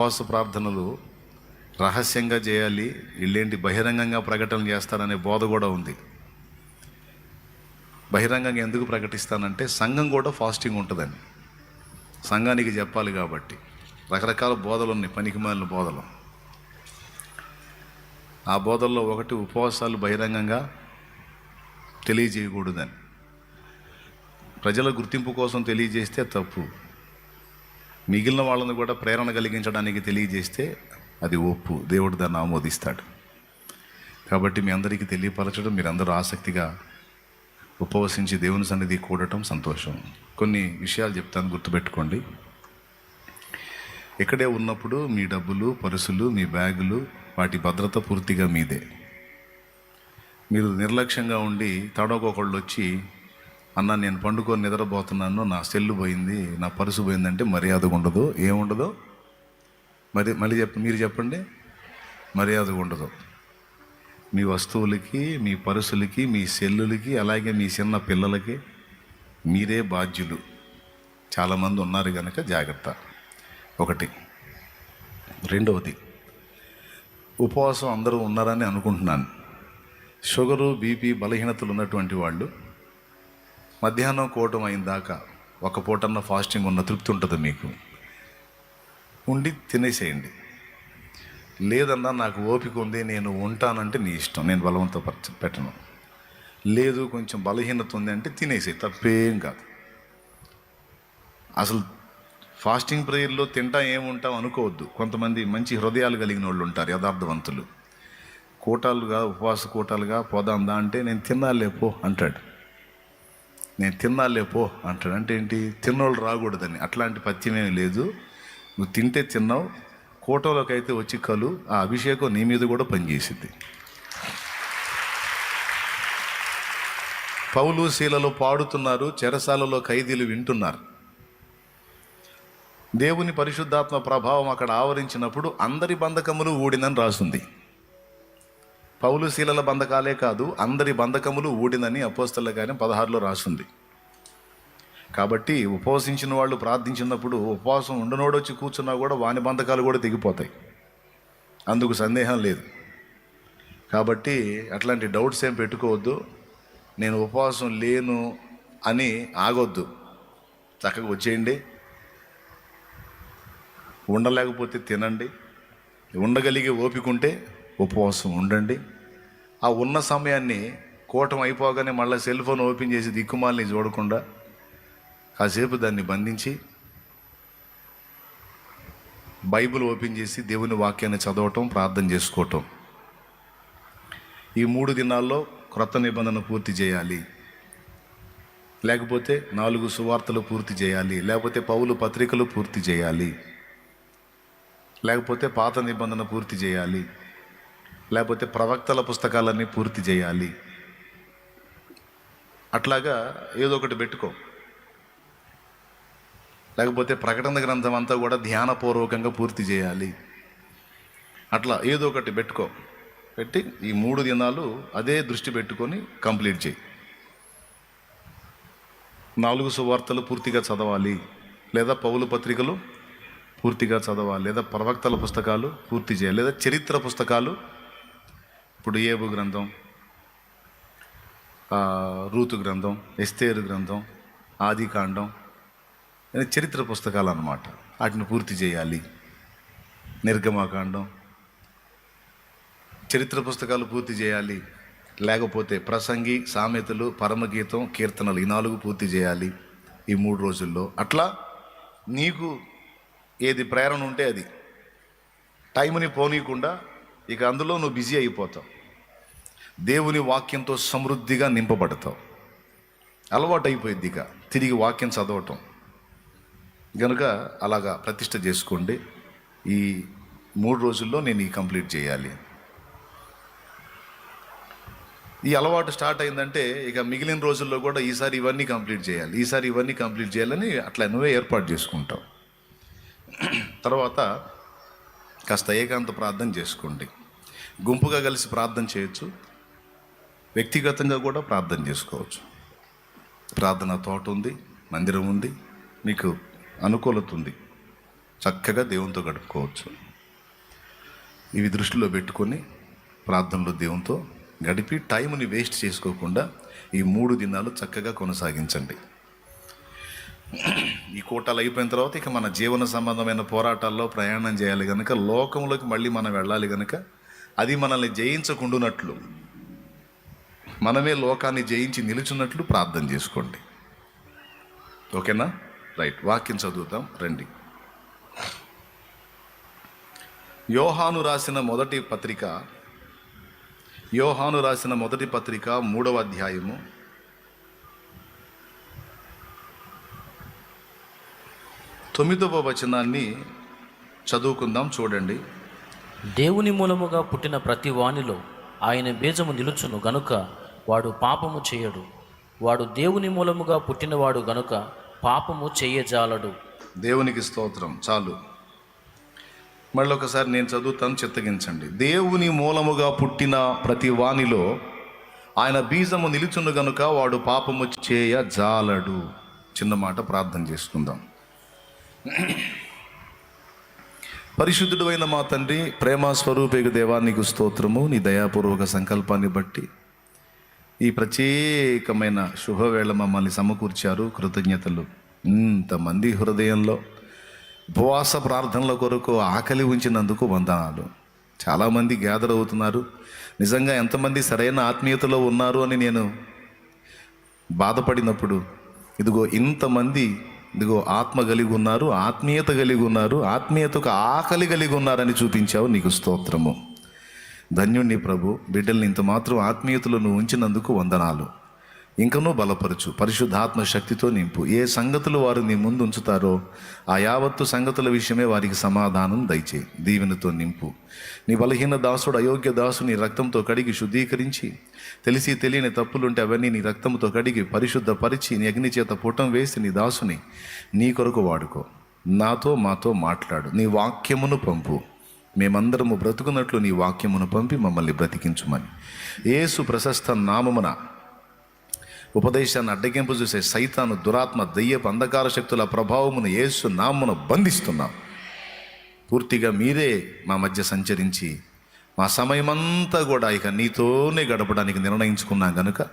ఉపవాస ప్రార్థనలు రహస్యంగా చేయాలి వీళ్ళేంటి బహిరంగంగా ప్రకటన చేస్తారనే బోధ కూడా ఉంది. బహిరంగంగా ఎందుకు ప్రకటిస్తానంటే సంఘం కూడా ఫాస్టింగ్ ఉంటుందని సంఘానికి చెప్పాలి కాబట్టి. రకరకాల బోధలు ఉన్నాయి పనికిమాలిన బోధలు. ఆ బోధల్లో ఒకటి ఉపవాసాలు బహిరంగంగా తెలియజేయకూడదని. ప్రజల గుర్తింపు కోసం తెలియజేస్తే తప్పు. మిగిలిన వాళ్ళని కూడా ప్రేరణ కలిగించడానికి తెలియజేస్తే అది ఒప్పు. దేవుడు దాన్ని ఆమోదిస్తాడు. కాబట్టి మీ అందరికీ తెలియపరచడం మీరందరూ ఆసక్తిగా ఉపవసించి దేవుని సన్నిధి కూడటం సంతోషం. కొన్ని విషయాలు చెప్తాను గుర్తుపెట్టుకోండి. ఇక్కడే ఉన్నప్పుడు మీ డబ్బులు పరుసులు మీ బ్యాగులు వాటి భద్రత పూర్తిగా మీదే. మీరు నిర్లక్ష్యంగా ఉండి తడొకొకళ్ళు వచ్చి అన్న నేను పండుకొని నిద్రపోతున్నాను నా సెల్లు పోయింది నా పరుసు పోయిందంటే మర్యాదగా ఉండదు. ఏముండదు? మరి మళ్ళీ చెప్ప మీరు చెప్పండి. మర్యాదగా ఉండదు. మీ వస్తువులకి మీ పరుసులకి మీ సెల్లులకి అలాగే మీ చిన్న పిల్లలకి మీరే బాధ్యులు. చాలామంది ఉన్నారు కనుక జాగ్రత్త. ఒకటి. రెండవది ఉపవాసం అందరూ ఉన్నారని అనుకుంటున్నాను. షుగరు బీపీ బలహీనతలు ఉన్నటువంటి వాళ్ళు మధ్యాహ్నం కోవటం అయిన దాకా ఒక పూటన్న ఫాస్టింగ్ ఉన్న తృప్తి ఉంటుంది మీకు. ఉండి తినేసేయండి. లేదన్నా నాకు ఓపిక ఉంది నేను ఉంటానంటే నీ ఇష్టం నేను బలవంతో పెట్టను. లేదు కొంచెం బలహీనత ఉంది అంటే తినేసే తప్పేం కాదు. అసలు ఫాస్టింగ్ ప్రేయర్లో తింటా ఏముంటాం అనుకోవద్దు. కొంతమంది మంచి హృదయాలు కలిగిన వాళ్ళు ఉంటారు యథార్థవంతులు. కూటాలుగా ఉపవాస కూటాలుగా పోదాందా అంటే నేను తినాలేపో అంటాడు. నేను తిన్నాలే పో అంటాడు. అంటే ఏంటి? తిన్నోళ్ళు రాకూడదని. అట్లాంటి పథ్యమేమి లేదు. నువ్వు తింటే తిన్నావు. కోటలోకి అయితే వచ్చి కలు. ఆ అభిషేకం నీ మీద కూడా పనిచేసింది. పౌలు శీలలో పాడుతున్నారు. చెరసాలలో ఖైదీలు వింటున్నారు. దేవుని పరిశుద్ధాత్మ ప్రభావం అక్కడ ఆవరించినప్పుడు అందరి బంధకములు ఊడినని రాసుంది. పౌలు శీలల బంధకాలే కాదు అందరి బంధకములు ఊడినని అపోస్తల కానీ పదహారులో రాసింది. కాబట్టి ఉపవసించిన వాళ్ళు ప్రార్థించినప్పుడు ఉపవాసం ఉండనోడొచ్చి కూర్చున్నా కూడా వాని బంధకాలు కూడా దిగిపోతాయి అందుకు సందేహం లేదు. కాబట్టి అట్లాంటి డౌట్స్ ఏం పెట్టుకోవద్దు. నేను ఉపవాసం లేను అని ఆగొద్దు. చక్కగా వచ్చేయండి. ఉండలేకపోతే తినండి. ఉండగలిగే ఓపిక ఉంటే ఉపవాసం ఉండండి. ఆ ఉన్న సమయాన్ని కూటం అయిపోగానే మళ్ళీ సెల్ ఫోన్ ఓపెన్ చేసి దిక్కుమాలని చూడకుండా కాసేపు దాన్ని బంధించి బైబిల్ ఓపెన్ చేసి దేవుని వాక్యాన్ని చదవటం ప్రార్థన చేసుకోవటం. ఈ మూడు దినాల్లో క్రొత్త నిబంధన పూర్తి చేయాలి. లేకపోతే నాలుగు సువార్తలు పూర్తి చేయాలి. లేకపోతే పౌలు పత్రికలు పూర్తి చేయాలి. లేకపోతే పాత నిబంధన పూర్తి చేయాలి. లేకపోతే ప్రవక్తల పుస్తకాలన్నీ పూర్తి చేయాలి. అట్లాగా ఏదో ఒకటి పెట్టుకో. లేకపోతే ప్రకటన గ్రంథం అంతా కూడా ధ్యానపూర్వకంగా పూర్తి చేయాలి. అట్లా ఏదో ఒకటి పెట్టుకో. పెట్టి ఈ మూడు దినాలు అదే దృష్టి పెట్టుకొని కంప్లీట్ చేయి. నాలుగు సువార్తలు పూర్తిగా చదవాలి. లేదా పౌలు పత్రికలు పూర్తిగా చదవాలి. లేదా ప్రవక్తల పుస్తకాలు పూర్తి చేయాలి. లేదా చరిత్ర పుస్తకాలు ఇప్పుడు ఏబు గ్రంథం రూతు గ్రంథం ఎస్తేరు గ్రంథం ఆదికాండం ఇవన్నీ చరిత్ర పుస్తకాలు అన్నమాట వాటిని పూర్తి చేయాలి. నిర్గమాకాండం చరిత్ర పుస్తకాలు పూర్తి చేయాలి. లేకపోతే ప్రసంగి సామెతలు పరమగీతం కీర్తనలు ఈ నాలుగు పూర్తి చేయాలి ఈ మూడు రోజుల్లో. అట్లా నీకు ఏది ప్రేరణ ఉంటే అది. టైంని పోనీయకుండా ఇక అందులో నువ్వు బిజీ అయిపోతావు. దేవుని వాక్యంతో సమృద్ధిగా నింపబడతావు. అలవాటు అయిపోయింది ఇక. తిరిగి వాక్యం చదవటం. కనుక అలాగా ప్రతిష్ట చేసుకోండి. ఈ మూడు రోజుల్లో నేను ఈ కంప్లీట్ చేయాలి. ఈ అలవాటు స్టార్ట్ అయిందంటే ఇక మిగిలిన రోజుల్లో కూడా ఈసారి ఇవన్నీ కంప్లీట్ చేయాలి. ఈసారి ఇవన్నీ కంప్లీట్ చేయాలని అట్లా నువ్వే ఏర్పాటు చేసుకుంటావు. తర్వాత కాస్త ఏకాంత ప్రార్థన చేసుకోండి. గుంపుగా కలిసి ప్రార్థన చేయొచ్చు. వ్యక్తిగతంగా కూడా ప్రార్థన చేసుకోవచ్చు. ప్రార్థన తోట ఉంది మందిరం ఉంది మీకు అనుకూలత ఉంది. చక్కగా దేవునితో గడుపుకోవచ్చు. ఇవి దృష్టిలో పెట్టుకొని ప్రార్థనలో దేవునితో గడిపి టైంని వేస్ట్ చేసుకోకుండా ఈ మూడు దినాలు చక్కగా కొనసాగించండి. ఈ కూటాలు అయిపోయిన తర్వాత ఇక మన జీవన సంబంధమైన పోరాటాల్లో ప్రయాణం చేయాలి కనుక లోకంలోకి మళ్ళీ మనం వెళ్ళాలి కనుక అది మనల్ని జయించకుండునట్లు మనమే లోకాన్ని జయించి నిలుచున్నట్లు ప్రార్థన చేసుకోండి. ఓకేనా? రైట్ వాక్యం చదువుతాం రండి. యోహాను రాసిన మొదటి పత్రిక యోహాను రాసిన మొదటి పత్రిక మూడవ అధ్యాయము తొమ్మిదవ వచనాన్ని చదువుకుందాం చూడండి. దేవుని మూలముగా పుట్టిన ప్రతి వానిలో ఆయన బీజము నిలుచును గనుక వాడు పాపము చేయడు. వాడు దేవుని మూలముగా పుట్టినవాడు గనుక పాపము చేయజాలడు. దేవునికి స్తోత్రం. చాలు. మళ్ళీ ఒకసారి నేను చదువుతాను చిత్తగించండి. దేవుని మూలముగా పుట్టిన ప్రతి వానిలో ఆయన బీజము నిలుచును గనుక వాడు పాపము చేయ జాలడు చిన్న మాట ప్రార్థన చేసుకుందాం. పరిశుద్ధుడు అయిన మా తండ్రి ప్రేమ స్వరూపేక దేవానికి స్తోత్రము నీ దయాపూర్వక సంకల్పాన్ని బట్టి ఈ ప్రత్యేకమైన శుభవేళ మమ్మల్ని సమకూర్చారు కృతజ్ఞతలు. ఇంతమంది హృదయంలో ఉపవాస ప్రార్థనల కొరకు ఆకలి ఉంచినందుకు వందనాలు. చాలామంది గ్యాదర్ అవుతున్నారు. నిజంగా ఎంతమంది సరైన ఆత్మీయతలో ఉన్నారు అని నేను బాధపడినప్పుడు ఇదిగో ఇంతమంది ఇదిగో ఆత్మ కలిగి ఉన్నారు ఆత్మీయత కలిగి ఉన్నారు ఆత్మీయతకు ఆకలి కలిగి ఉన్నారని చూపించావు నీకు స్తోత్రము. ధన్యుణ్ణి ప్రభు బిడ్డల్ని ఇంత మాత్రం ఆత్మీయతలో నువ్వు ఉంచినందుకు వందనాలు. ఇంకనూ బలపరచు. పరిశుద్ధాత్మ శక్తితో నింపు. ఏ సంగతులు వారు నీ ముందు ఉంచుతారో ఆ యావత్తు సంగతుల విషయమే వారికి సమాధానం దయచే. దీవెనతో నింపు. నీ బలహీన దాసుడు అయోగ్య దాసు నీ రక్తంతో కడిగి శుద్ధీకరించి తెలిసి తెలియని తప్పులుంటే అవన్నీ నీ రక్తంతో కడిగి పరిశుద్ధపరిచి నీ అగ్ని చేత పుటం వేసి నీ దాసుని నీ కొరకు వాడుకో. నాతో మాతో మాట్లాడు. నీ వాక్యమును పంపు. మేమందరము బ్రతుకున్నట్లు నీ వాక్యమును పంపి మమ్మల్ని బ్రతికించుమని. ఏసు ప్రశస్త నామమున ఉపదేశాన్ని అడ్డగింపు చూసే సైతాను దురాత్మ దయ్యపు అంధకార శక్తుల ప్రభావమును ఏసు నామమును బంధిస్తున్నాం. పూర్తిగా మీరే మా మధ్య సంచరించి మా సమయమంతా కూడా ఇక నీతోనే గడపడానికి నిర్ణయించుకున్నాం కనుక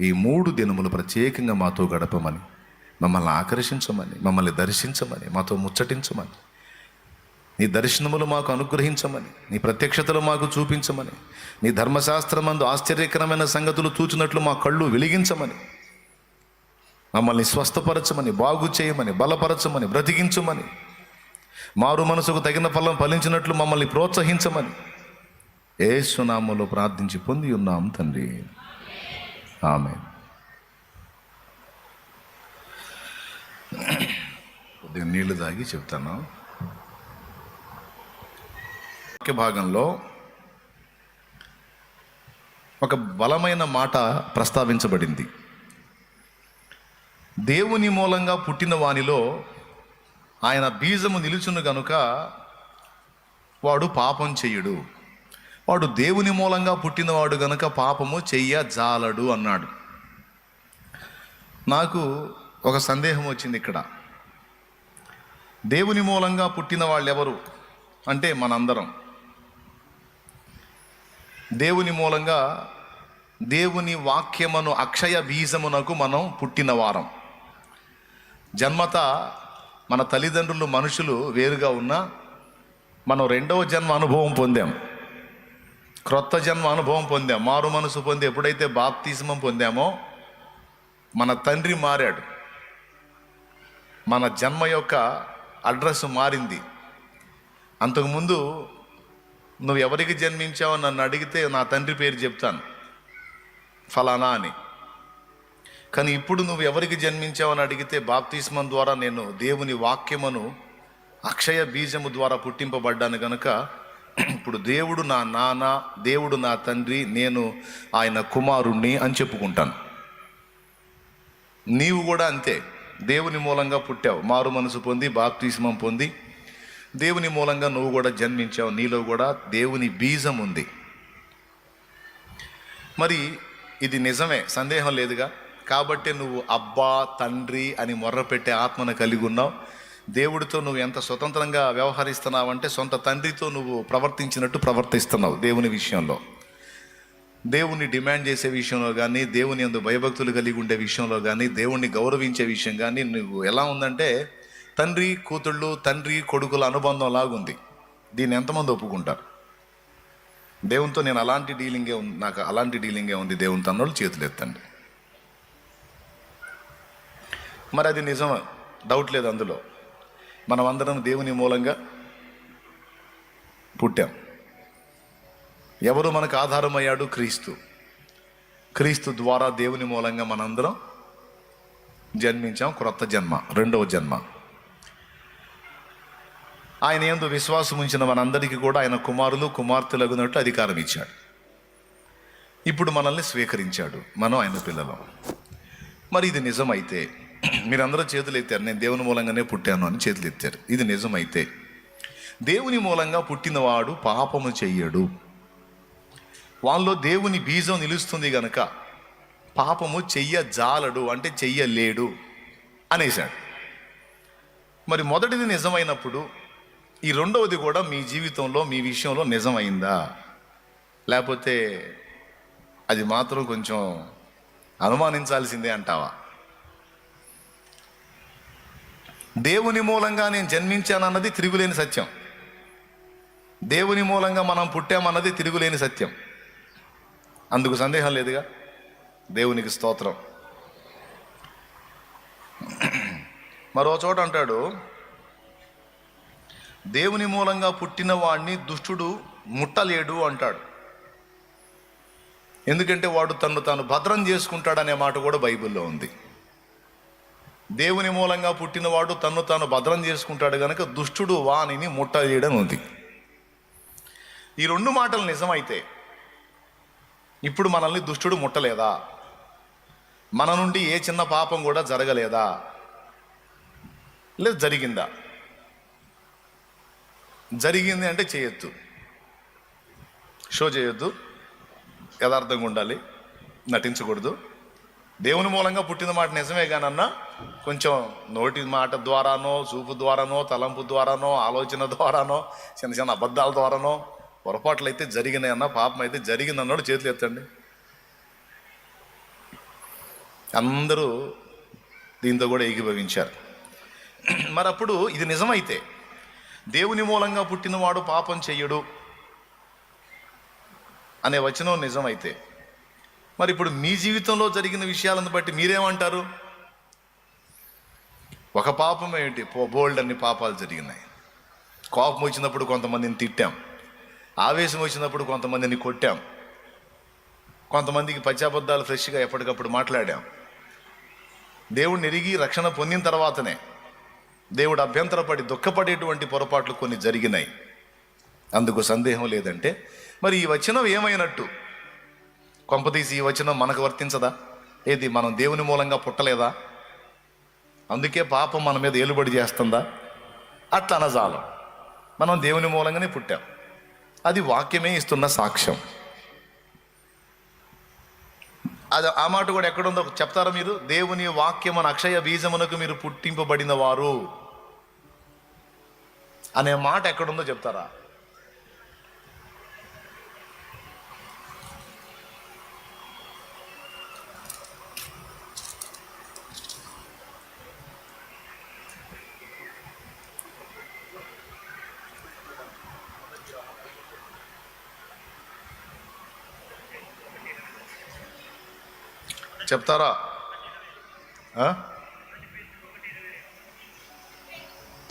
ఈ మూడు దినములు ప్రత్యేకంగా మాతో గడపమని మమ్మల్ని ఆకర్షించమని మమ్మల్ని దర్శించమని మాతో ముచ్చటించమని నీ దర్శనములు మాకు అనుగ్రహించమని నీ ప్రత్యక్షతలు మాకు చూపించమని నీ ధర్మశాస్త్రమందు ఆశ్చర్యకరమైన సంగతులు చూచినట్లు మా కళ్ళు వెలిగించమని మమ్మల్ని స్వస్థపరచమని బాగు చేయమని బలపరచమని బ్రతికించమని మారు మనసుకు తగిన ఫలం ఫలించినట్లు మమ్మల్ని ప్రోత్సహించమని ఏసునామలో ప్రార్థించి పొంది ఉన్నాం తండ్రి. ఆమె కొద్దిగా నీళ్ళు తాగి చెప్తాను. వాక్య భాగంలో ఒక బలమైన మాట ప్రస్తావించబడింది. దేవుని మూలంగా పుట్టిన వానిలో ఆయన బీజము నిలుచును గనుక వాడు పాపం చెయ్యడు వాడు దేవుని మూలంగా పుట్టినవాడు గనుక పాపము చెయ్య జాలడు అన్నాడు. నాకు ఒక సందేహం వచ్చింది ఇక్కడ. దేవుని మూలంగా పుట్టిన వాళ్ళు ఎవరు అంటే మనందరం. దేవుని మూలంగా దేవుని వాక్యమును అక్షయ బీజమునకు మనం పుట్టిన వారం. జన్మత మన తల్లిదండ్రులు మనుషులు వేరుగా ఉన్నా మనం రెండవ జన్మ అనుభవం పొందాం. క్రొత్త జన్మ అనుభవం పొందాం. మారు మనసు పొంది ఎప్పుడైతే బాప్తిజమం పొందామో మన తండ్రి మారాడు. మన జన్మ యొక్క అడ్రస్ మారింది. అంతకుముందు నువ్వు ఎవరికి జన్మించావు నన్ను అడిగితే నా తండ్రి పేరు చెప్తాను. ఫలానా అని. కానీ ఇప్పుడు నువ్వు ఎవరికి జన్మించావని అడిగితే బాప్తిస్మం ద్వారా నేను దేవుని వాక్యమును అక్షయ బీజము ద్వారా పుట్టింపబడ్డాను కనుక ఇప్పుడు దేవుడు నా నాన్న దేవుడు నా తండ్రి నేను ఆయన కుమారుణ్ణి అని చెప్పుకుంటాను. నీవు కూడా అంతే. దేవుని మూలంగా పుట్టావు. మారు మనసు పొంది బాప్తిస్మం పొంది దేవుని మూలంగా నువ్వు కూడా జన్మించావు నీలో కూడా దేవుని బీజం ఉంది. మరి ఇది నిజమే సందేహం లేదుగా? కాబట్టి నువ్వు అబ్బా తండ్రి అని మొర్రపెట్టే ఆత్మను కలిగి ఉన్నావు. దేవుడితో నువ్వు ఎంత స్వతంత్రంగా వ్యవహరిస్తున్నావంటే సొంత తండ్రితో నువ్వు ప్రవర్తించినట్టు ప్రవర్తిస్తున్నావు దేవుని విషయంలో. దేవుణ్ణి డిమాండ్ చేసే విషయంలో కానీ దేవుని అందు భయభక్తులు కలిగి ఉండే విషయంలో కానీ దేవుణ్ణి గౌరవించే విషయం కానీ నువ్వు ఎలా ఉందంటే తండ్రి కూతుళ్ళు తండ్రి కొడుకుల అనుబంధం లాగుంది. దీన్ని ఎంతమంది ఒప్పుకుంటారు? దేవునితో నేను అలాంటి డీలింగే ఉంది నాకు అలాంటి డీలింగే ఉంది. దేవుని తన్నోళ్ళు చేతులు ఎత్తండి మరి అది నిజం డౌట్ లేదు అందులో. మనం అందరం దేవుని మూలంగా పుట్టాం. ఎవరు మనకు ఆధారమయ్యాడు? క్రీస్తు. క్రీస్తు ద్వారా దేవుని మూలంగా మనందరం జన్మించాం. క్రొత్త జన్మ రెండవ జన్మ. ఆయన ఎందు విశ్వాసం ఉంచిన మనందరికీ కూడా ఆయన కుమారులు కుమార్తెలగునట్టు అధికారం ఇచ్చాడు. ఇప్పుడు మనల్ని స్వీకరించాడు. మనం ఆయన పిల్లలం. మరి ఇది నిజమైతే మీరందరూ చేతులు ఎత్తారు. నేను దేవుని మూలంగానే పుట్టాను అని చేతులు ఎత్తారు. ఇది నిజమైతే దేవుని మూలంగా పుట్టినవాడు పాపము చెయ్యడు. వాళ్ళలో దేవుని బీజం నిలుస్తుంది గనక పాపము చెయ్య జాలడు అంటే చెయ్యలేడు అనేశాడు. మరి మొదటిది నిజమైనప్పుడు ఈ రెండవది కూడా మీ జీవితంలో మీ విషయంలో నిజమైందా? లేకపోతే అది మాత్రం కొంచెం అనుమానించాల్సిందే అంటావా? దేవుని మూలంగా నేను జన్మించానన్నది తిరుగులేని సత్యం. దేవుని మూలంగా మనం పుట్టామన్నది తిరుగులేని సత్యం. అందుకు సందేహం లేదుగా? దేవునికి స్తోత్రం. మరో చోట అంటాడు దేవుని మూలంగా పుట్టిన వాడిని దుష్టుడు ముట్టలేడు అంటాడు. ఎందుకంటే వాడు తను తాను భద్రం చేసుకుంటాడనే మాట కూడా బైబిల్లో ఉంది. దేవుని మూలంగా పుట్టినవాడు తన్ను తాను భద్రం చేసుకుంటాడు కనుక దుష్టుడు వాణిని ముట్టలేయడం ఉంది. ఈ రెండు మాటలు నిజమైతే ఇప్పుడు మనల్ని దుష్టుడు ముట్టలేదా? మన నుండి ఏ చిన్న పాపం కూడా జరగలేదా? లేదు జరిగిందా? జరిగింది అంటే చేయొద్దు. షో చేయొద్దు. యథార్థంగా ఉండాలి. నటించకూడదు. దేవుని మూలంగా పుట్టిన మాట నిజమే కానన్నా కొంచెం నోటి మాట ద్వారానో చూపు ద్వారానో తలంపు ద్వారానో ఆలోచన ద్వారానో చిన్న చిన్న అబద్ధాల ద్వారానో పొరపాట్లు అయితే జరిగినాయన్నా పాపం అయితే జరిగిందన్నాడు చేతులు ఎత్తండి. అందరూ దీంతో కూడా ఏకీభవించారు. మరి అప్పుడు ఇది నిజమైతే దేవుని మూలంగా పుట్టినవాడు పాపం చెయ్యడు అనే వచనం నిజమైతే. మరి ఇప్పుడు మీ జీవితంలో జరిగిన విషయాలను బట్టి మీరేమంటారు? ఒక పాపం ఏంటి? బోల్డ్ అన్ని పాపాలు జరిగినాయి. కోపం వచ్చినప్పుడు కొంతమందిని తిట్టాం. ఆవేశం వచ్చినప్పుడు కొంతమందిని కొట్టాం. కొంతమందికి పచ్చాబద్ధాలు ఫ్రెష్గా ఎప్పటికప్పుడు మాట్లాడాం. దేవుడిని ఎరిగి రక్షణ పొందిన తర్వాతనే దేవుడు అభ్యంతరపడి దుఃఖపడేటువంటి పొరపాట్లు కొన్ని జరిగినాయి. అందుకు సందేహం లేదంటే మరి ఈ వచనం ఏమైనట్టు? కొంపతీసి ఈ వచనం మనకు వర్తించదా? ఏది మనం దేవుని మూలంగా పుట్టలేదా? అందుకే పాపం మన మీద ఏలుబడి చేస్తుందా? అట్లా అనజాలం. మనం దేవుని మూలంగానే పుట్టాం. అది వాక్యమే ఇస్తున్న సాక్ష్యం. అది ఆ మాట కూడా ఎక్కడుందో చెప్తారా మీరు? దేవుని వాక్యమున అక్షయ బీజమునకు మీరు పుట్టింపబడిన వారు. అనే మాట ఎక్కడుందో చెప్తారా? చెప్తారా?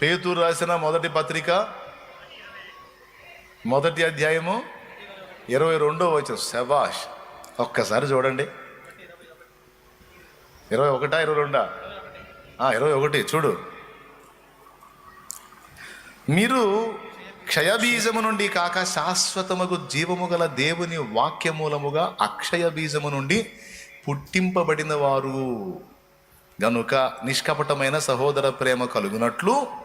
పేతురు రాసిన మొదటి పత్రిక మొదటి అధ్యాయము ఇరవై రెండో వచ్చిన శబాష్ ఒక్కసారి చూడండి. ఇరవై ఒకటా ఇరవై రెండా? ఇరవై ఒకటి చూడు. మీరు క్షయబీజము నుండి కాక శాశ్వతముగు జీవము గల దేవుని వాక్యమూలముగా అక్షయ బీజము నుండి పుట్టింపబడిన వారు. గనుక నిష్కపటమైన సహోదర ప్రేమ కలుగునట్లు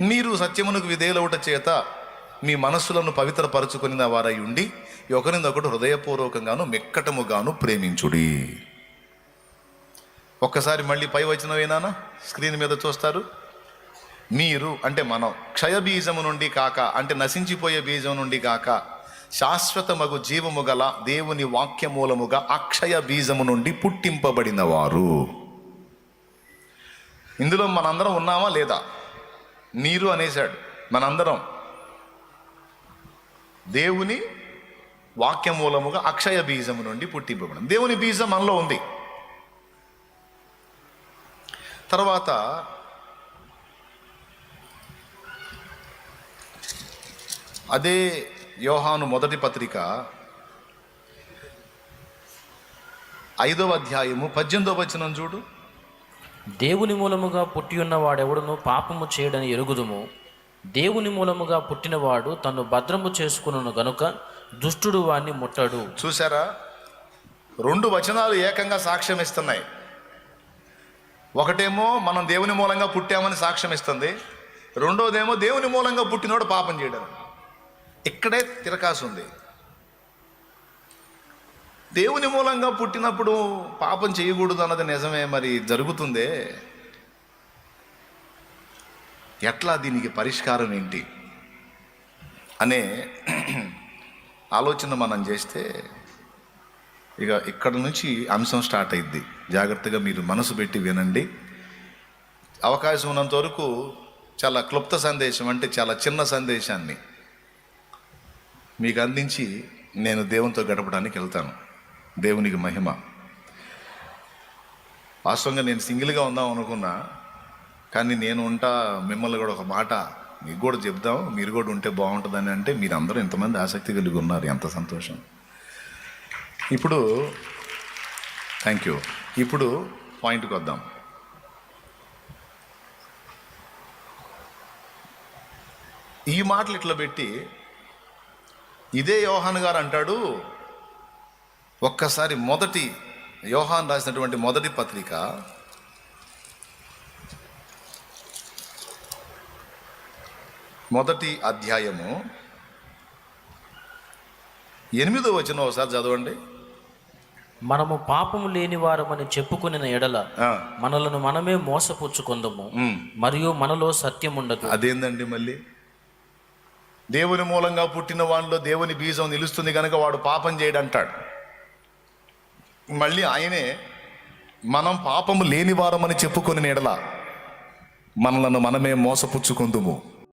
మీరు సత్యమునకు విధేయులవుట చేత మీ మనస్సులను పవిత్రపరచుకుని వారై ఉండి ఒకరినొకడు హృదయపూర్వకంగాను మెక్కటముగాను ప్రేమించుడి. ఒక్కసారి మళ్ళీ పై వచ్చినవేనా స్క్రీన్ మీద చూస్తారు. మీరు అంటే మనం క్షయ బీజము నుండి కాక అంటే నశించిపోయే బీజం నుండి కాక శాశ్వతమగు జీవము గల దేవుని వాక్యమూలముగా అక్షయ బీజము నుండి పుట్టింపబడిన వారు. ఇందులో మనందరం ఉన్నామా లేదా? నీరు అనేశాడు మనందరం. దేవుని వాక్యమూలముగా అక్షయ బీజము నుండి పుట్టింపబడం దేవుని బీజం మనలో ఉంది. తర్వాత అదే యోహాను మొదటి పత్రిక ఐదవ అధ్యాయము పద్దెనిమిదవ వచనం చూడు. దేవుని మూలముగా పుట్టి ఉన్న వాడెవడును పాపము చేయడని ఎరుగుదుము. దేవుని మూలముగా పుట్టినవాడు తను భద్రము చేసుకును గనుక దుష్టుడు వాణ్ణి ముట్టడు. చూసారా రెండు వచనాలు ఏకంగా సాక్ష్యం ఇస్తున్నాయి. ఒకటేమో మనం దేవుని మూలంగా పుట్టామని సాక్ష్యం ఇస్తుంది. రెండోదేమో దేవుని మూలంగా పుట్టినోడు పాపం చేయడం. ఇక్కడే తిరకాసు ఉంది దేవుని మూలంగా పుట్టినప్పుడు పాపం చేయకూడదు అన్నది నిజమే మరి జరుగుతుందే? ఎట్లా దీనికి పరిష్కారం ఏంటి? అనే ఆలోచన మనం చేస్తే ఇక ఇక్కడ నుంచి అంశం స్టార్ట్ అయింది జాగ్రత్తగా మీరు మనసు పెట్టి వినండి. అవకాశం ఉన్నంత వరకు చాలా క్లుప్త సందేశం అంటే చాలా చిన్న సందేశాన్ని మీకు అందించి నేను దేవునితో గడపడానికి వెళ్తాను. దేవునికి మహిమ. వాస్తవంగా నేను సింగిల్గా ఉందాం అనుకున్నా కానీ నేను ఉంటా మిమ్మల్ని కూడా ఒక మాట మీకు కూడా చెప్దాం మీరు కూడా ఉంటే బాగుంటుందని అంటే మీరు అందరూ ఇంతమంది ఆసక్తి కలిగి ఉన్నారు. ఎంత సంతోషం. ఇప్పుడు థ్యాంక్ యూ ఇప్పుడు పాయింట్కి వద్దాం. ఈ మాటలు ఇట్లా పెట్టి ఇదే యోహాన్ గారు అంటాడు ఒక్కసారి మొదటి యోహాన్ రాసినటువంటి మొదటి పత్రిక. మొదటి అధ్యాయము. ఎనిమిదో వచ్చిన ఒకసారి చదవండి. మనము పాపము లేని వారమని చెప్పుకుని ఎడల మనలను మనమే మోసపుచ్చుకుందము. మరియు మనలో సత్యం ఉండదు అదేందండి మళ్ళీ? దేవుని మూలంగా పుట్టిన వాడిలో దేవుని బీజం నిలుస్తుంది కనుక వాడు పాపం చేయడంటాడు. మళ్ళీ ఆయనే మనం పాపము లేని వారమని చెప్పుకొని నీడల మనలను మనమే మోసపుచ్చుకుందుము.